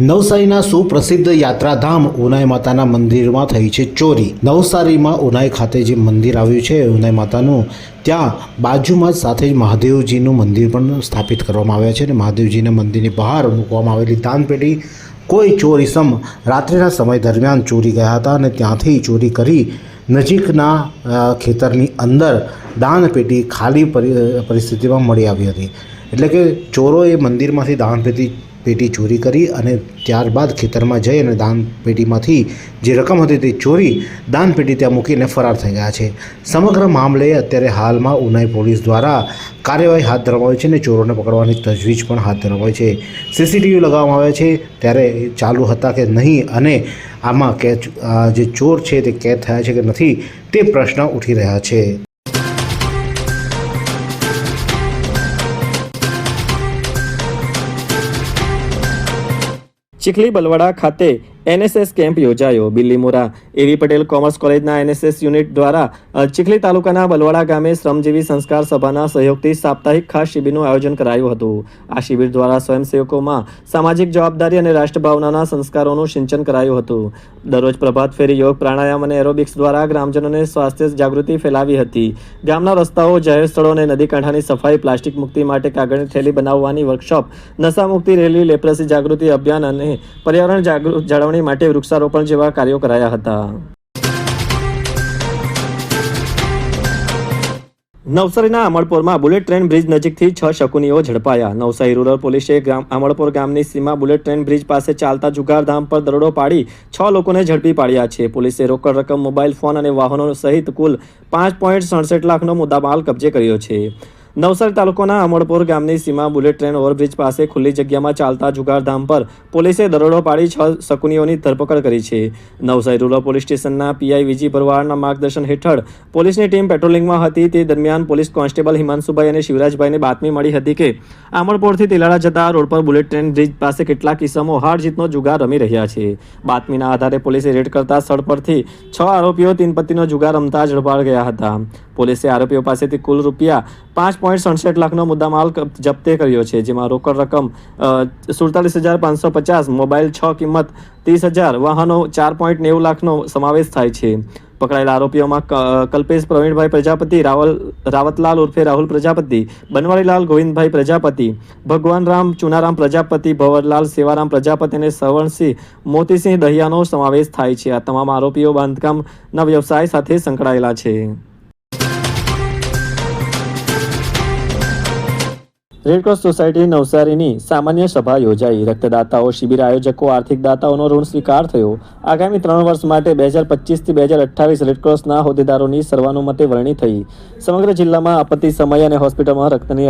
નવસારીના સુપ્રસિદ્ધ યાત્રાધામ ઉનાઈ માતાના મંદિરમાં થઈ છે ચોરી. નવસારીમાં ઉનાઈ ખાતે જે મંદિર આવ્યું છે, ઉનાઈ માતાનું, ત્યાં બાજુમાં સાથે જ મહાદેવજીનું મંદિર પણ સ્થાપિત કરવામાં આવ્યા છે અને મહાદેવજીના મંદિરની બહાર મૂકવામાં આવેલી દાનપેટી કોઈ ચોરીસમ રાત્રિના સમય દરમિયાન ચોરી ગયા હતા અને ત્યાંથી ચોરી કરી નજીકના ખેતરની અંદર દાનપેટી ખાલી પરી- પરિસ્થિતિમાં મળી આવી હતી. એટલે કે ચોરોએ મંદિરમાંથી દાનપેટી પેટી ચોરી કરી અને ત્યારબાદ ખેતરમાં જઈ અને દાન પેટીમાંથી જે રકમ હતી તે ચોરી દાન પેટી ત્યાં મૂકીને ફરાર થઈ ગયા છે. સમગ્ર મામલે અત્યારે હાલમાં ઉનાઈ પોલીસ દ્વારા કાર્યવાહી હાથ ધરવામાં આવી છે અને ચોરોને પકડવાની તજવીજ પણ હાથ ધરવામાં આવી છે. સીસીટીવી લગાવવામાં આવ્યા છે. ત્યારે ચાલુ હતા કે નહીં અને આમાં કે જે ચોર છે તે કેદ થયા છે કે નથી તે પ્રશ્ન ઉઠી રહ્યા છે. ચીખલી બલવાડા ખાતે એનએસએસ કેમ્પ યોજાયો. બિલ્લીમોરા એવી પટેલ કોમર્સ કોલેજના એનએસએસ યુનિટ દ્વારા ચીખલી તાલુકાના બલવાડા ગામે શ્રમજીવી સંસ્કાર સભાના સહયોગથી સાપ્તાહિક ખાસ શિબિરનું આયોજન કરાયું હતું. આ શિબિર દ્વારા સ્વયંસેવકોમાં સામાજિક જવાબદારી અને રાષ્ટ્રભાવનાના સંસ્કારોનું સિંચન કરાયું હતું. દરરોજ પ્રભાત ફેરી યોગ પ્રાણાયામ અને એરોબિક્સ દ્વારા ગ્રામજનોને સ્વાસ્થ્ય જાગૃતિ ફેલાવી હતી. ગામના રસ્તાઓ જાહેર સ્થળો અને નદી કાંઠાની સફાઈ, પ્લાસ્ટિક મુક્તિ માટે કાગળની થેલી બનાવવાની વર્કશોપ, નશામુક્તિ રેલી, લેપ્રસી જાગૃતિ અભિયાન અને પર્યાવરણ જાગૃત જાળવણી માટે વૃક્ષારોપણ જેવા કાર્યો કરાયા હતા. નવસારીના અમળપોરમાં બુલેટ ટ્રેન બ્રિજ નજીકથી છ શકુનીઓ ઝડપાયા. નવસારી રૂરલ પોલીસે ગામ અમળપોર ગામની સીમા બુલેટ ટ્રેન બ્રિજ પાસે ચાલતા જુગારધામ પર દરોડો પાડી છ લોકોને ઝડપી પાડ્યા છે. પોલીસે રોકડ રકમ, મોબાઈલ ફોન અને વાહનો સહિત કુલ પાંચ પોઈન્ટ સડસઠ લાખનો મુદ્દામાલ કબજે કર્યો છે. નવસારી તાલુકાના અમળપોર ગામની સીમા બુલેટ ટ્રેન ઓવરબ્રિજ પાસે ખુલ્લી જગ્યામાં ચાલતા જુગારધામ પર પોલીસે દરોડો પાડી છ શકુનીઓની ધરપકડ કરી છે. નવસારી રૂરલ પોલીસ સ્ટેશનના પીઆઈ વિજી પરવાળના માર્ગદર્શન હેઠળ પોલીસની ટીમ પેટ્રોલિંગમાં હતી. તે દરમિયાન પોલીસ કોન્સ્ટેબલ હિમાંશુભાઈ અને શિવરાજભાઈને બાતમી મળી હતી કે આમળપોરથી તેલાડા જતા રોડ પર બુલેટ ટ્રેન બ્રિજ પાસે કેટલાક ઇસમો હાર જીતનો જુગાર રમી રહ્યા છે. બાતમીના આધારે પોલીસે રેડ કરતા સ્થળ પરથી છ આરોપીઓ તીન પત્તીનો જુગાર રમતા ઝડપાડ ગયા હતા. પોલીસે આરોપીઓ પાસેથી કુલ રૂપિયા પાંચ પોઈન્ટ સડસઠ લાખનો મુદ્દામાલ જપ્તે કર્યો છે, જેમાં રોકડ રકમ સુડતાલીસ હજાર પાંચસો પચાસ, મોબાઈલ છ કિંમત ત્રીસ હજાર, વાહનો ચાર પોઈન્ટ નેવું લાખનો સમાવેશ થાય છે. પકડાયેલા આરોપીઓમાં કલ્પેશ પ્રવીણભાઈ પ્રજાપતિ, રાવલ, રાવતલાલ ઉર્ફે રાહુલ પ્રજાપતિ, બનવારીલાલ ગોવિંદભાઈ પ્રજાપતિ ભગવાન રામ ચુનારામ પ્રજાપતિ, ભવરલાલ સેવારામ પ્રજાપતિ અને સવર્ણસિંહ મોતીસિંહ દહિયાનો સમાવેશ થાય છે. આ તમામ આરોપીઓ બાંધકામના વ્યવસાય સાથે સંકળાયેલા છે. રેડક્રોસ સોસાયટી નવસારીની સામાન્ય સભા યોજાઈ. રક્તદાતાઓ, શિબિર આયોજકો, આર્થિક દાતાઓનો ઋણ સ્વીકાર થયો. આગામી ત્રણ વર્ષ માટે બે હજાર પચીસથી બે હજાર અઠ્ઠાવીસ રેડક્રોસના હોદ્દેદારોની સર્વાનુમતે વરણી થઈ. સમગ્ર જિલ્લામાં આપત્તિ સમય અને હોસ્પિટલમાં રક્તની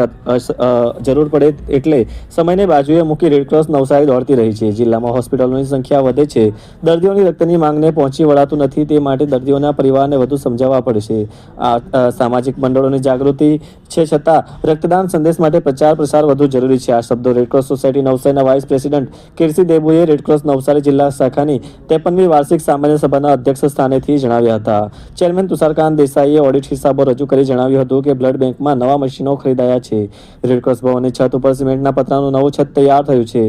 જરૂર પડે એટલે સમયને બાજુએ મૂકી રેડક્રોસ નવસારી દોડતી રહી છે. જિલ્લામાં હોસ્પિટલોની સંખ્યા વધે છે. દર્દીઓની રક્તની માંગને પહોંચી વળાતું નથી તે માટે દર્દીઓના પરિવારને વધુ સમજાવવા પડશે. આ સામાજિક મંડળોની જાગૃતિ છે છતાં રક્તદાન સંદેશ માટે પ્રચાર પ્રસાર વધુ જરૂરી છે. આ શબ્દો રેડક્રોસ સોસાયટી નવસારીના વાઇસ પ્રેસિડેન્ટ કીર્તિ દેબુએ રેડક્રોસ નવસારી જિલ્લા શાખાની ત્રેપનમી વાર્ષિક સામાન્ય સભાના અધ્યક્ષ સ્થાનેથી જણાવ્યા હતા. ચેરમેન તુષારકાંત દેસાઈએ ઓડિટ હિસાબો રજૂ કરી જણાવ્યું હતું કે બ્લડ બેંકમાં નવા મશીનો ખરીદાયા છે. રેડક્રોસ ભવનની છત ઉપર સિમેન્ટના પતરાનું નવું છત તૈયાર થયું છે.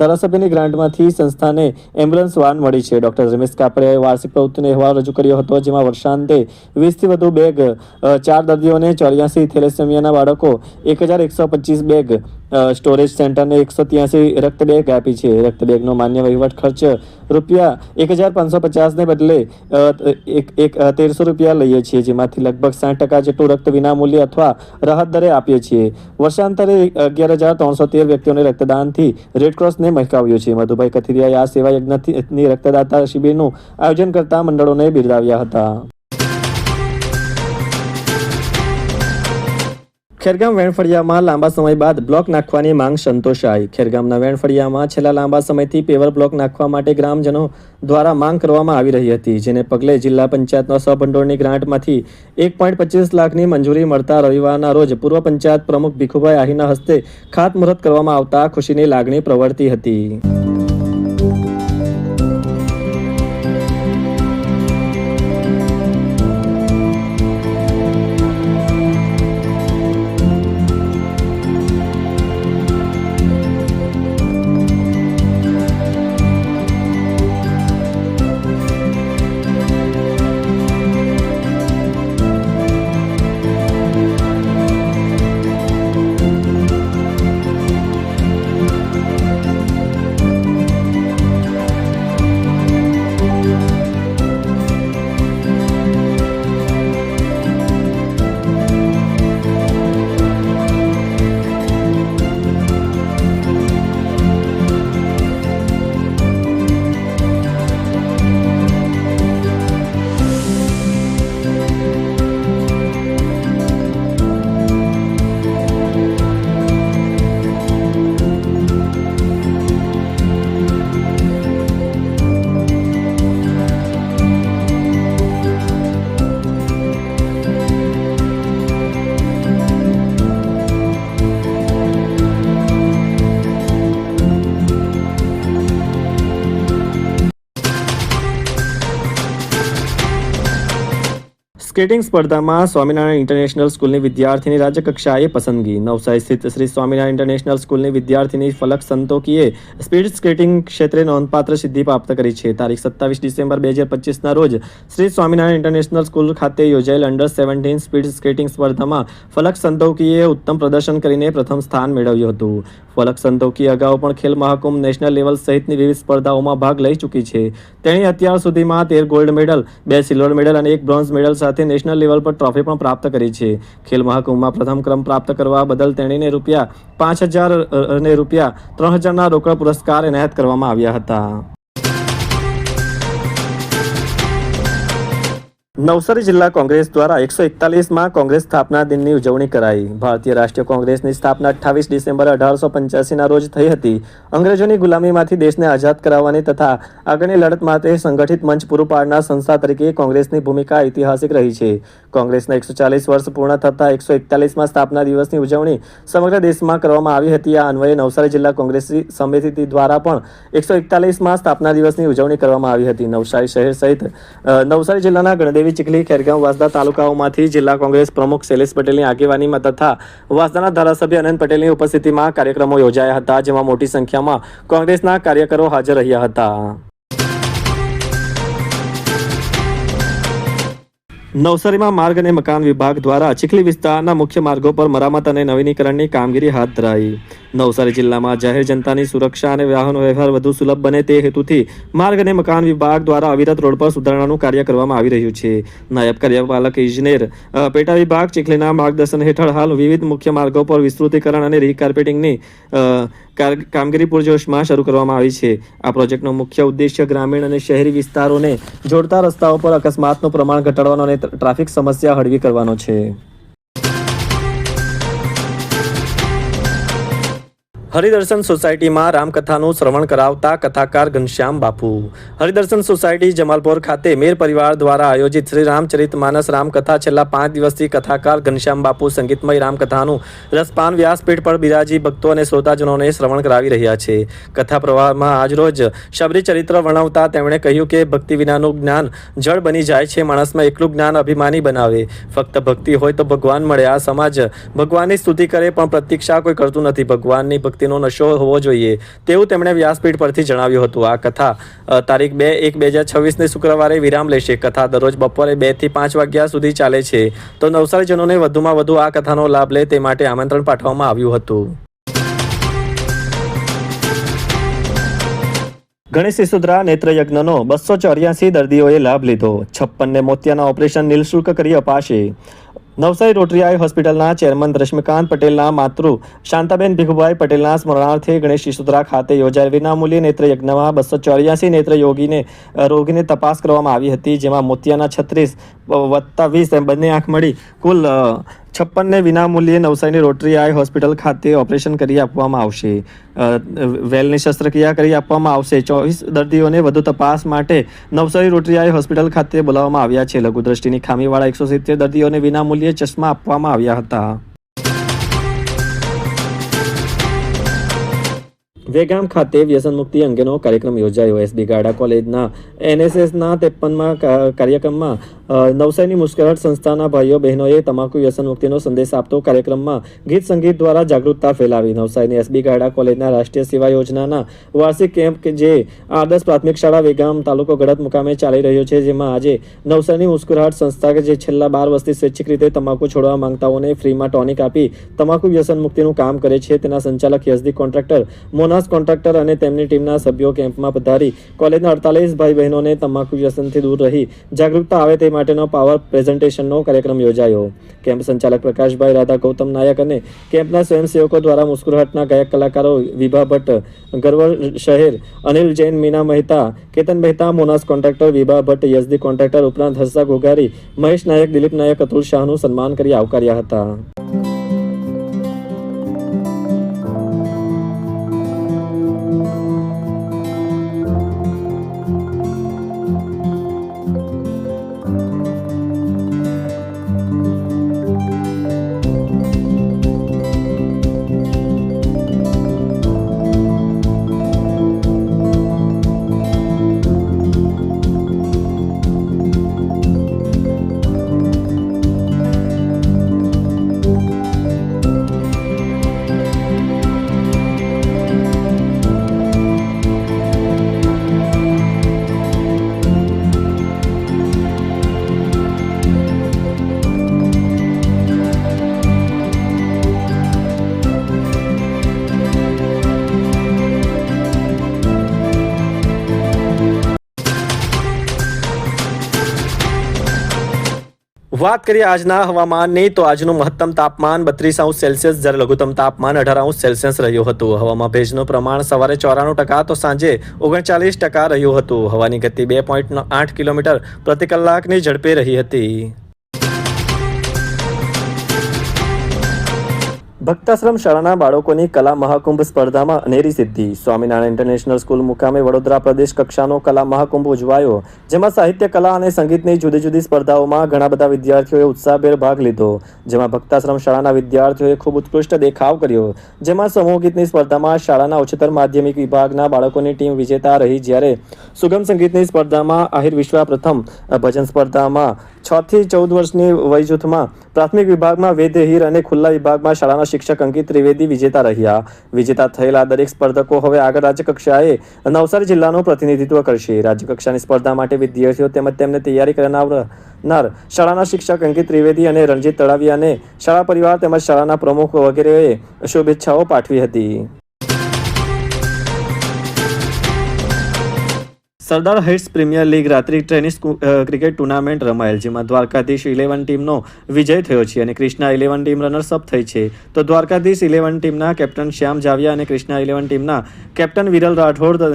ધારાસભ્યની ગ્રાન્ટમાંથી સંસ્થાને એમ્બ્યુલન્સ વાન મળી છે. ડોક્ટર રમેશ કાપડિયાએ વાર્ષિક પ્રવૃત્તિનો અહેવાલ રજૂ કર્યો હતો, જેમાં વર્ષાંતે વીસથી વધુ બેગ ચાર દર્દીઓને ચોર્યાસી થેલેસેમિયાના બાળકો, એક હજાર એકસો પચીસ બેગ અ, સ્ટોરેજ સેન્ટરને એકસો ત્યાસી રક્ત બેગ આપી છે. રક્ત બેગનો માન્ય વહીવટ ખર્ચ રૂપિયા એક હજાર પાંચસો પચાસને બદલે એક તેરસો રૂપિયા લઈએ છીએ જેમાંથી લગભગ સાઠ ટકા જેટલું રક્ત વિનામૂલ્ય અથવા રાહત દરે આપીએ છીએ. વર્ષાંતરે અગિયાર હજાર ત્રણસો તેર વ્યક્તિઓને રક્તદાનથી રેડક્રોસને મહેકાવ્યું છે. મધુભાઈ કથિરિયાએ આ સેવા યજ્ઞની રક્તદાતા શિબિરનું આયોજન કરતા મંડળોને બિરદાવ્યા હતા. ખેરગામ વેણફળિયામાં લાંબા સમય બાદ બ્લોક નાખવાની માંગ સંતોષાઈ. ખેરગામના વેણફળિયામાં છેલ્લા લાંબા સમયથી પેવર બ્લોક નાખવા માટે ગ્રામજનો દ્વારા માંગ કરવામાં આવી રહી હતી, જેને પગલે જિલ્લા પંચાયતના સભંડોળની ગ્રાન્ટમાંથી એક પોઈન્ટ પચીસ લાખની મંજૂરી મળતા રવિવારના રોજ પૂર્વ પંચાયત પ્રમુખ ભીખુભાઈ આહીના હસ્તે ખાતમુહૂર્ત કરવામાં આવતા ખુશીની લાગણી પ્રવર્તી હતી. સ્કેટિંગ સ્પર્ધામાં સ્વામિનારાયણ ઇન્ટરનેશનલ સ્કૂલની વિદ્યાર્થીની રાજ્યકક્ષાએ પસંદગી. નવસારી સ્થિત શ્રી સ્વામિનારાયણ ઇન્ટરનેશનલ સ્કૂલની વિદ્યાર્થીની ફલક સંતોકીએ સ્પીડ સ્કેટિંગ ક્ષેત્રે નોંધપાત્ર સિદ્ધિ પ્રાપ્ત કરી છે. તારીખ સત્તાવીસ ડિસેમ્બર બે હજાર પચીસના રોજ શ્રી સ્વામિનારાયણ ઇન્ટરનેશનલ સ્કૂલ ખાતે યોજાયેલ અંડર સેવન્ટીન સ્પીડ સ્કેટિંગ સ્પર્ધામાં ફલક સંતોકીએ ઉત્તમ પ્રદર્શન કરીને પ્રથમ સ્થાન મેળવ્યું હતું. ફલક સંતોકી અગાઉ પણ ખેલ મહાકુંભ નેશનલ લેવલ સહિતની વિવિધ સ્પર્ધાઓમાં ભાગ લઈ ચૂકી છે. તેણે અત્યાર સુધીમાં તેર ગોલ્ડ મેડલ બે સિલ્વર મેડલ અને એક બ્રોન્ઝ મેડલ સાથે નેશનલ લેવલ પર ટ્રોફી પણ પ્રાપ્ત કરી છે. ખેલ મહાકુંભમાં પ્રથમ ક્રમ પ્રાપ્ત કરવા બદલ તેણીને રૂપિયા પાંચ હજાર અને રૂપિયા ત્રણ હજારના રોકડ પુરસ્કાર એનાયત કરવામાં આવ્યા હતા. નવસારી જિલ્લા કોંગ્રેસ દ્વારા એકસો એકતાલીસમાં કોંગ્રેસ સ્થાપના દિનની ઉજવણી કરાઈ. ભારતીય રાષ્ટ્રીય કોંગ્રેસની સ્થાપના અઠ્ઠાવીસ ડિસેમ્બર અઢારસો પંચ્યાસીના રોજ થઈ હતી. અંગ્રેજોની ગુલામીમાંથી દેશને આઝાદ કરાવવાની તથા આગળની લડત માટે સંગઠિત મંચ પૂરું પાડનાર સંસ્થા તરીકે કોંગ્રેસની ભૂમિકા ઐતિહાસિક રહી છે. કોંગ્રેસના એકસો ચાલીસ વર્ષ પૂર્ણ થતા એકસો એકતાલીસમાં સ્થાપના દિવસની ઉજવણી સમગ્ર દેશમાં કરવામાં આવી હતી. આ અન્વયે નવસારી જિલ્લા કોંગ્રેસ સમિતિ દ્વારા પણ એકસો એકતાલીસમાં સ્થાપના દિવસની ઉજવણી કરવામાં આવી હતી. નવસારી શહેર સહિત નવસારી જિલ્લાના ગણદેવી ચીખલી ખેરગામ વાસદા તાલુકાઓમાંથી જિલ્લા કોંગ્રેસ પ્રમુખ શૈલેષ પટેલની આગેવાનીમાં તથા વાસદાના ધારાસભ્ય અનંત પટેલની ઉપસ્થિતિમાં કાર્યક્રમો યોજાયા હતા, જેમાં મોટી સંખ્યામાં કોંગ્રેસના કાર્યકરો હાજર રહ્યા હતા. નવસારીમાં માર્ગ અને મકાન વિભાગ દ્વારા ચીખલી વિસ્તારના મુખ્ય માર્ગો પર મરામત અને નવીનીકરણની કામગીરી હાથ ધરાઈ. નવસારી જિલ્લામાં જાહેર જનતાની સુરક્ષા અને વાહન વ્યવહાર વધુ સુલભ બને તે હેતુથી માર્ગ અને મકાન વિભાગ દ્વારા અવિરત રોડ પર સુધારણાનું કાર્ય કરવામાં આવી રહ્યું છે. નાયબ કાર્યપાલક ઇજનેર પેટા વિભાગ ચીખલીના માર્ગદર્શન હેઠળ હાલ વિવિધ મુખ્ય માર્ગો પર વિસ્તૃતીકરણ અને રીકાર્પેટિંગની કામગીરી પૂરજોશમાં શરૂ કરવામાં આવી છે. આ પ્રોજેક્ટનો મુખ્ય ઉદ્દેશ્ય ગ્રામીણ અને શહેરી વિસ્તારોને જોડતા રસ્તાઓ પર અકસ્માતનું પ્રમાણ ઘટાડવાનો અને ટ્રાફિક સમસ્યા હળવી કરવાનો છે. હરિદર્શન સોસાયટીમાં રામકથાનું શ્રવણ કરાવતા કથાકાર ઘનશ્યામ બાપુ. હરિદર્શન સોસાયટી જમાલપોર ખાતે મેર પરિવાર દ્વારા આયોજિત શ્રી રામચરિત માનસ રામકથા છેલ્લા પાંચ દિવસથી કથાકાર ઘનશ્યામ બાપુ સંગીતમય રામકથાનું રસપાન વ્યાસપીઠ પર બિરાજી ભક્તો અને શ્રોતાજનોને શ્રવણ કરાવી રહ્યા છે. કથા પ્રવાહમાં આજરોજ શબરી ચરિત્ર વર્ણવતા તેમણે કહ્યું કે ભક્તિ વિનાનું જ્ઞાન જળ બની જાય છે, માણસમાં એકલું જ્ઞાન અભિમાની બનાવે. ફક્ત ભક્તિ હોય તો ભગવાન મળે. આ સમાજ ભગવાનની સ્તુતિ કરે પણ પ્રતીક્ષા કોઈ કરતું નથી. ભગવાનની ભક્તિનો નશો હોવો જોઈએ તેવું તેમણે વ્યાસપીઠ પરથી જણાવ્યું હતું. આ કથા તારીખ બે એક બે હજાર છવ્વીસને શુક્રવારે વિરામ લેશે. કથા દરરોજ બપોરે બેથી પાંચ વાગ્યા સુધી ચાલે છે. તો નવસારીજનોને વધુમાં વધુ આ કથાનો લાભ લે તે માટે આમંત્રણ પાઠવવામાં આવ્યું હતું. ગણેશ સિસુદ્રા નેત્રયજ્ઞનો બસો ચોર્યાસી દર્દીઓએ લાભ લીધો. છપ્પનને મોતિયાના ઓપરેશન નિઃશુલ્ક કરી અપાશે. નવસારી રોટરી આઈ હોસ્પિટલના ચેરમેન રશ્મિકાંત પટેલના માતૃ શાંતાબેન ભીખુભાઈ પટેલના સ્મરણાર્થે ગણેશ શિશુદ્રા ખાતે યોજાયેલ વિનામૂલ્ય નેત્ર યજ્ઞમાં બસો ચોર્યાસી નેત્ર યોગીને રોગીને તપાસ કરવામાં આવી હતી, જેમાં મોતિયાના છત્રીસ વત્તા વીસ એમ બંને આંખ મળી. કુલ છપ્પનને વિનામૂલ્યે નવસારીની રોટરી આઈ હોસ્પિટલ ખાતે ઓપરેશન કરી આપવામાં આવશે. વેલની શસ્ત્રક્રિયા કરી આપવામાં આવશે. ચોવીસ દર્દીઓને વધુ તપાસ માટે નવસારી રોટરી આઈ હોસ્પિટલ ખાતે બોલાવવામાં આવ્યા છે. લઘુદ્રષ્ટિની ખામીવાળા એકસો સિત્તેર દર્દીઓને વિનામૂલ્યે ચશ્મા આપવામાં આવ્યા હતા. વેગામ ખાતે વ્યસન મુક્તિ અંગેનો કાર્યક્રમ યોજાયો. એસબી ગાડા કોલેજના એનએસએસના ત્રેપનમાં કાર્યક્રમમાં નવસારીની મુસ્કરાટ સંસ્થાના ભાઈઓ, બહેનોએ તમાકુ વ્યસન મુક્તિનો સંદેશ આપતો કાર્યક્રમમાં ગીત સંગીત દ્વારા જાગૃતતા ફેલાવી. નવસારીની એસબી ગાડા કોલેજના રાષ્ટ્રીય સેવા યોજનાના વાર્ષિક કેમ્પ કે જે આદર્શ પ્રાથમિક શાળા વેગામ તાલુકો ગળત મુકામે ચાલી રહ્યો છે, જેમાં આજે નવસારીની મુસ્કરાટ સંસ્થા કે જે છેલ્લા બાર વર્ષથી સ્વૈચ્છિક રીતે તમાકુ છોડવા માંગતાઓને ફ્રીમાં ટોનિક આપી તમાકુ વ્યસન મુક્તિનું કામ કરે છે, તેના સંચાલક યઝદી કોન્ટ્રાક્ટર, મોનાસ કોન્ટ્રાક્ટર અને તેમની ટીમના સભ્યો કેમ્પમાં પધારી કોલેજના અડતાલીસ ભાઈ બહેનોને તમાકુ વ્યસનથી દૂર રહી જાગૃતતા આવે તે માટેનો પાવર પ્રેઝન્ટેશનનો કાર્યક્રમ યોજાયો. કેમ્પ સંચાલક પ્રકાશભાઈ રાધા, ગૌતમ નાયક અને કેમ્પના સ્વયંસેવકો દ્વારા મુસ્કુરાહટના ગાયક કલાકારો વિભા ભટ્ટ ગરવર શહેર, અનિલ જૈન, મીના મહેતા, કેતન મહેતા, મોનાસ કોન્ટ્રાક્ટર, વિભા ભટ્ટ યઝદી કોન્ટ્રાક્ટર ઉપરાંત હર્ષા ઘોઘારી, મહેશ નાયક, દિલીપ નાયક, અતુલ શાહનું સન્માન કરી આવકાર્યા હતા. વાત કરીએ આજના હવામાનની, તો આજનું મહત્તમ તાપમાન બત્રીસ અંશ સેલ્સિયસ, જ્યારે લઘુત્તમ તાપમાન અઢાર અંશ સેલ્સિયસ રહ્યું હતું. હવામાં ભેજનું પ્રમાણ સવારે ચોરાણું ટકા, તો સાંજે ઓગણચાલીસ ટકા રહ્યું હતું. હવાની ગતિ બે પોઈન્ટ આઠ કિલોમીટર પ્રતિ કલાકની ઝડપે રહી હતી. ભક્તાશ્રમ શાળાના બાળકોની કલા મહાકુંભ સ્પર્ધામાં અનેરી સિદ્ધિ. સ્વામિનારાયણ ઇન્ટરનેશનલ સ્કૂલ મુકામે વડોદરા પ્રદેશ કક્ષાનો કલા મહાકુંભ ઉજવાયો, જેમાં સાહિત્ય કલા અને સંગીતની જુદી જુદી સ્પર્ધાઓમાં ઘણા બધા વિદ્યાર્થીઓએ ઉત્સાહભેર ભાગ લીધો. જેમાં ભક્તાશ્રમ શાળાના વિદ્યાર્થીઓએ ખૂબ ઉત્કૃષ્ટ દેખાવ કર્યો. જેમાં સમૂહ ગીતની સ્પર્ધામાં શાળાના ઉચ્ચતર માધ્યમિક વિભાગના બાળકોની ટીમ વિજેતા રહી જ્યારે સુગમ સંગીતની સ્પર્ધામાં આહિર વિશ્વા પ્રથમ ભજન સ્પર્ધામાં છ થી ચૌદ વર્ષની વય જૂથમાં પ્રાથમિક વિભાગમાં વેદ, હીર અને ખુલ્લા વિભાગમાં શાળાના શિક્ષક અંકિત ત્રિવેદી વિજેતા રહ્યા. વિજેતા થયેલા દરેક સ્પર્ધકો હવે આગળ રાજ્યકક્ષાએ નવસારી જિલ્લાનું પ્રતિનિધિત્વ કરશે. રાજ્યકક્ષાની સ્પર્ધા માટે વિદ્યાર્થીઓ તેમજ તેમને તૈયારી કરનાર શાળાના શિક્ષક અંકિત ત્રિવેદી અને રણજીત તળાવિયાને શાળા પરિવાર તેમજ શાળાના પ્રમુખ વગેરેએ શુભેચ્છાઓ પાઠવી હતી. સરદાર હિટ્સ પ્રીમિયર લીગ રાત્રિ ટેનિસ ક્રિકેટ ટુર્નામેન્ટ રમાયેલ, જેમાં દ્વારકાધીશ ઇલેવન ટીમનો વિજય થયો છે અને ક્રિષ્ના ઇલેવન ટીમ રનર્સઅપ થઈ છે. તો દ્વારકાધીશ ઇલેવન ટીમના કેપ્ટન શ્યામ જાવિયા અને ક્રિષ્ના ઇલેવન ટીમના કેપ્ટન વિરલ રાઠોડ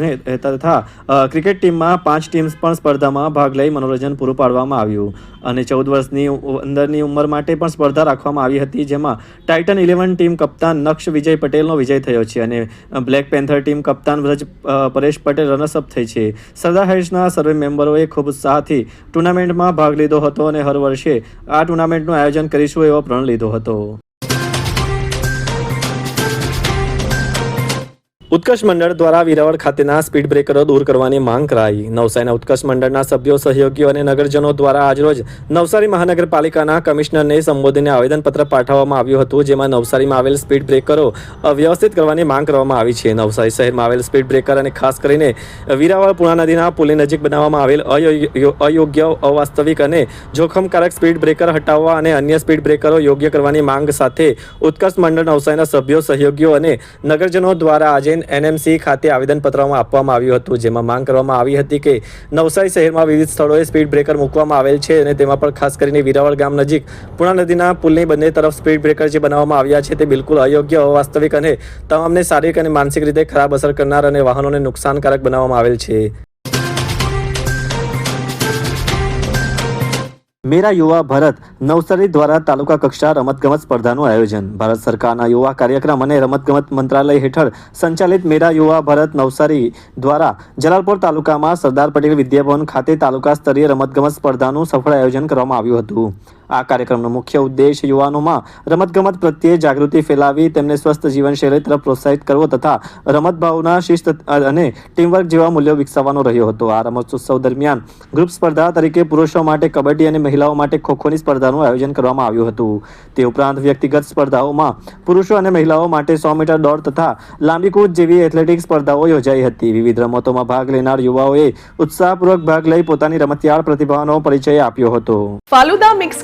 તથા ક્રિકેટ ટીમમાં પાંચ ટીમ્સ પણ સ્પર્ધામાં ભાગ લઈ મનોરંજન પૂરું પાડવામાં આવ્યું. અને ચૌદ વર્ષની અંદરની ઉંમર માટે પણ સ્પર્ધા રાખવામાં આવી હતી, જેમાં ટાઇટન ઇલેવન ટીમ કપ્તાન નક્ષ વિજય પટેલનો વિજય થયો છે અને બ્લેક પેન્થર ટીમ કપ્તાન વ્રજ પરેશ પટેલ રનર્સઅપ થઈ છે. સરદાર હાઇટ્સના સર્વે મેમ્બરોએ ખૂબ ઉત્સાહથી ટુર્નામેન્ટમાં ભાગ લીધો હતો અને હર વર્ષે આ ટુર્નામેન્ટનું આયોજન કરીશું એવો પ્રણ લીધો હતો. ઉત્કર્ષ મંડળ દ્વારા વિરાવળ ખાતેના સ્પીડ બ્રેકરો દૂર કરવાની માંગ કરાઈ. નવસારીના ઉત્કર્ષ મંડળના સભ્યો, સહયોગીઓ અને નગરજનો દ્વારા આજરોજ નવસારી મહાનગરપાલિકાના કમિશનરને સંબોધીને આવેદનપત્ર પાઠવવામાં આવ્યું હતું, જેમાં નવસારીમાં આવેલ સ્પીડ બ્રેકરો વ્યવસ્થિત કરવાની માંગ કરવામાં આવી છે. નવસારી શહેરમાં આવેલ સ્પીડ બ્રેકર અને ખાસ કરીને વિરાવળ પૂર્ણા નદીના પુલની નજીક બનાવવામાં આવેલ અયો- અયોગ્ય, અવાસ્તવિક અને જોખમકારક સ્પીડ બ્રેકર હટાવવા અને અન્ય સ્પીડ બ્રેકરો યોગ્ય કરવાની માંગ સાથે ઉત્કર્ષ મંડળ નવસારીના સભ્યો, સહયોગીઓ અને નગરજનો દ્વારા આજે એનએમસી ખાતે આવેદનપત્રમાં આપવામાં આવ્યું હતું, જેમાં માંગ કરવામાં આવી હતી કે નવસારી શહેરમાં વિવિધ સ્થળોએ સ્પીડ બ્રેકર મૂકવામાં આવેલ છે અને તેમાં પણ ખાસ કરીને વિરાવળ ગામ નજીક પૂર્ણા નદીના પુલની બંને તરફ સ્પીડ બ્રેકર જે બનાવવામાં આવ્યા છે તે બિલકુલ અયોગ્ય, અવાસ્તવિક અને તમામને શારીરિક અને માનસિક રીતે ખરાબ અસર કરનાર અને વાહનોને નુકસાનકારક બનાવવામાં આવેલ છે. મેરા યુવા ભારત નવસારી દ્વારા તાલુકા કક્ષા રમતગમત સ્પર્ધાનું આયોજન. ભારત સરકારના યુવા કાર્યક્રમ અને રમતગમત મંત્રાલય હેઠળ સંચાલિત મેરા યુવા ભારત નવસારી દ્વારા જલાલપોર તાલુકામાં સરદાર પટેલ વિદ્યાભવન ખાતે તાલુકા સ્તરીય રમતગમત સ્પર્ધાનું સફળ આયોજન કરવામાં આવ્યું હતું. આ કાર્યક્રમનો મુખ્ય ઉદ્દેશ યુવાનોમાં રમતગમત પ્રત્યે જાગૃતિ ફેલાવી, તેમને સ્વસ્થ જીવનશૈલી તરફ પ્રોત્સાહિત કરવો તથા રમત ભાવના શિસ્ત અને ટીમવર્ક જેવા મૂલ્યો વિકસાવવાનો રહ્યો હતો. આ રમતોત્સવ દરમિયાન ગ્રુપ સ્પર્ધા તરીકે પુરુષો માટે કબડ્ડી અને મહિલાઓ માટે ખોખોની સ્પર્ધાનું આયોજન કરવામાં આવ્યું હતું. તે ઉપરાંત વ્યક્તિગત સ્પર્ધાઓમાં પુરુષો અને મહિલાઓ માટે સો મીટર દોડ તથા લાંબી કૂદ જેવી એથ્લેટિક સ્પર્ધાઓ યોજાઈ હતી. વિવિધ રમતોમાં ભાગ લેનાર યુવાઓએ ઉત્સાહપૂર્વક ભાગ લઈ પોતાની રમતિયાળ પ્રતિભાનો પરિચય આપ્યો હતો. ફાલુદા મિક્સ